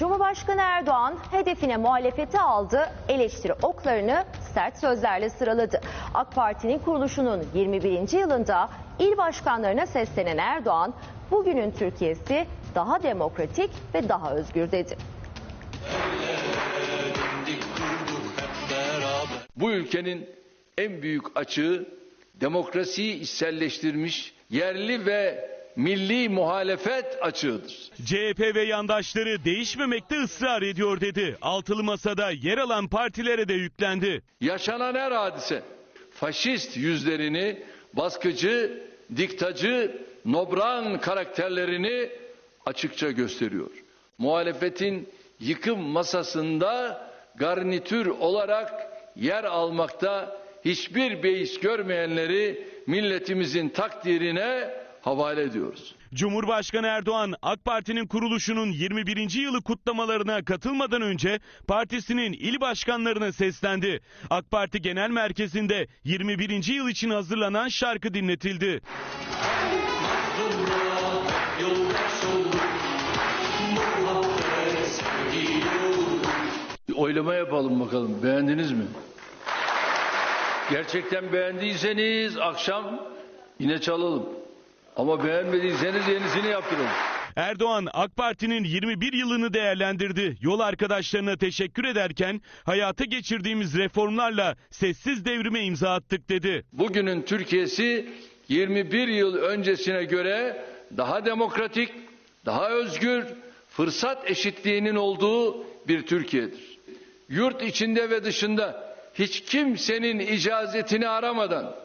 Cumhurbaşkanı Erdoğan hedefine muhalefeti aldı, eleştiri oklarını sert sözlerle sıraladı. AK Parti'nin kuruluşunun 21. yılında il başkanlarına seslenen Erdoğan, bugünün Türkiye'si daha demokratik ve daha özgür dedi. Bu ülkenin en büyük açığı demokrasiyi içselleştirmiş yerli ve milli muhalefet açığıdır. CHP ve yandaşları değişmemekte ısrar ediyor dedi. Altılı masada yer alan partilere de yüklendi. Yaşanan her hadise faşist yüzlerini, baskıcı, diktacı, nobran karakterlerini açıkça gösteriyor. Muhalefetin yıkım masasında garnitür olarak yer almakta hiçbir beis görmeyenleri milletimizin takdirine havale ediyoruz. Cumhurbaşkanı Erdoğan AK Parti'nin kuruluşunun 21. yılı kutlamalarına katılmadan önce partisinin il başkanlarına seslendi. AK Parti Genel Merkezi'nde 21. yıl için hazırlanan şarkı dinletildi. Oylama yapalım bakalım. Beğendiniz mi? Gerçekten beğendiyseniz akşam yine çalalım. Ama beğenmediyseniz yenisini yaptıralım. Erdoğan AK Parti'nin 21 yılını değerlendirdi. Yol arkadaşlarına teşekkür ederken hayata geçirdiğimiz reformlarla sessiz devrime imza attık dedi. Bugünün Türkiye'si 21 yıl öncesine göre daha demokratik, daha özgür, fırsat eşitliğinin olduğu bir Türkiye'dir. Yurt içinde ve dışında hiç kimsenin icazetini aramadan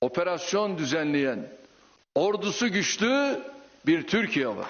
operasyon düzenleyen, ordusu güçlü bir Türkiye var.